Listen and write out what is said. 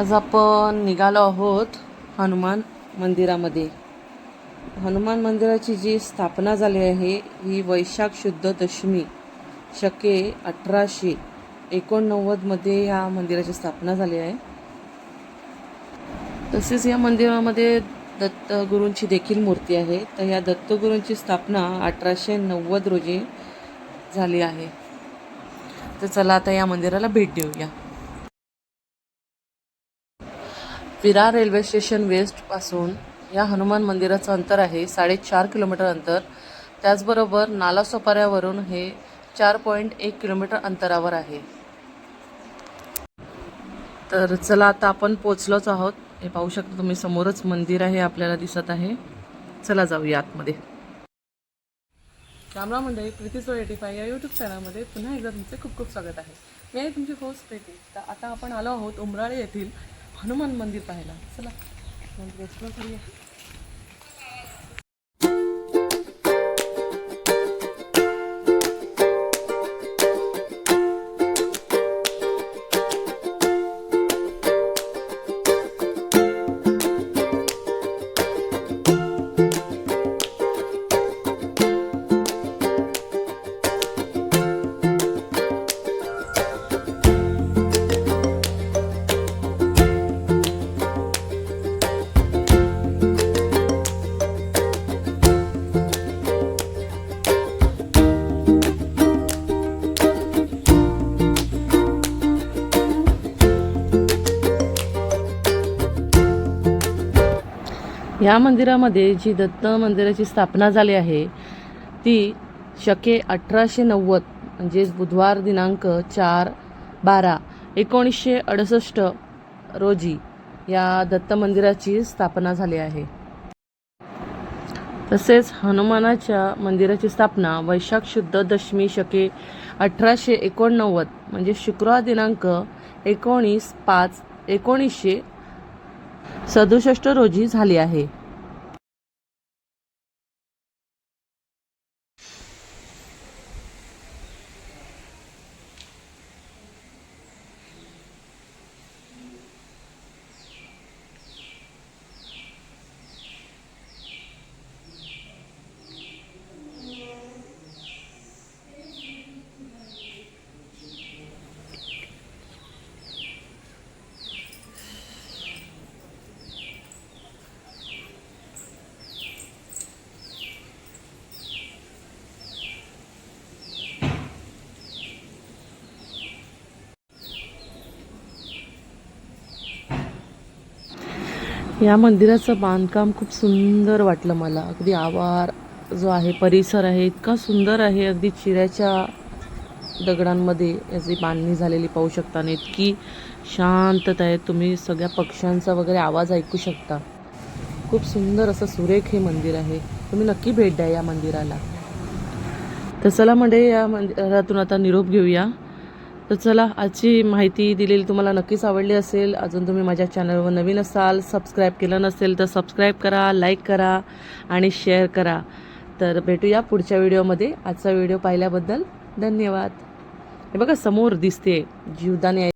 आज आपण निघालो आहोत हनुमान मंदिरामध्ये. हनुमान मंदिराची जी स्थापना झाली आहे ही वैशाख शुद्ध दशमी शके अठराशे एकोणनव्वदमध्ये या मंदिराची स्थापना झाली आहे. तसेच या मंदिरामध्ये दत्तगुरूंची देखील मूर्ती आहे. तर या दत्तगुरूंची स्थापना अठराशे नव्वद रोजी झाली आहे. तर चला आता या मंदिराला भेट देऊया. विरार रेल्वे स्टेशन वेस्टपासून या हनुमान मंदिराचं अंतर आहे साडेचार किलोमीटर अंतर. त्याचबरोबर नालासोपाऱ्यावरून हे चार पॉईंट एक किलोमीटर अंतरावर आहे. तर चला आता आपण पोचलोच आहोत. हे पाहू शकता तुम्ही समोरच मंदिर आहे आपल्याला दिसत आहे. चला जाऊया आतमध्ये. रामराम मंडळी प्रीती सो एटी फाय या यूट्यूब चॅनलमध्ये पुन्हा एकदा तुमचे खूप खूप स्वागत आहे. मी आहे तुमची होस्ट प्रीती. तर आता आपण आलो आहोत उमराळे येथील हनुमान मंदिर पाहायला. चला मंदिर एक्सप्लोर करूया. या मंदिरामध्ये जी दत्त मंदिराची स्थापना झाली आहे ती शके अठराशे नव्वद म्हणजेच बुधवार दिनांक चार बारा एकोणीसशे अडुसष्ट रोजी या दत्त मंदिराची स्थापना झाली आहे. तसेच हनुमानाच्या मंदिराची स्थापना वैशाख शुद्ध दशमी शके अठराशे एकोणनव्वद म्हणजे शुक्रवार दिनांक एकोणीस पाच एकोणीसशे सदुसष्ट रोजी झाली आहे. या मंदिराचं बांधकाम खूप सुंदर वाटलं मला. अगदी आवार जो आहे परिसर आहे इतका सुंदर आहे. अगदी चिऱ्याच्या दगडांमध्ये याची बांधणी झालेली पाहू शकता. आणि इतकी शांतता आहे. तुम्ही सगळ्या पक्ष्यांचा वगैरे आवाज ऐकू शकता. खूप सुंदर असं सुरेख हे मंदिर आहे. तुम्ही नक्की भेट द्या या मंदिराला. तर चला म्हणजे या मंदिरातून आता निरोप घेऊया. तर चला आजची माहिती दिलेली तुम्हाला नक्कीच आवडली असेल. अजून तुम्ही माझ्या चॅनलवर नवीन असाल सबस्क्राईब केलं नसेल तर सबस्क्राईब करा लाईक करा आणि शेअर करा. तर भेटूया पुढच्या व्हिडिओमध्ये. आजचा व्हिडिओ पाहिल्याबद्दल धन्यवाद. हे बघा समोर दिसते जीवदानी आहे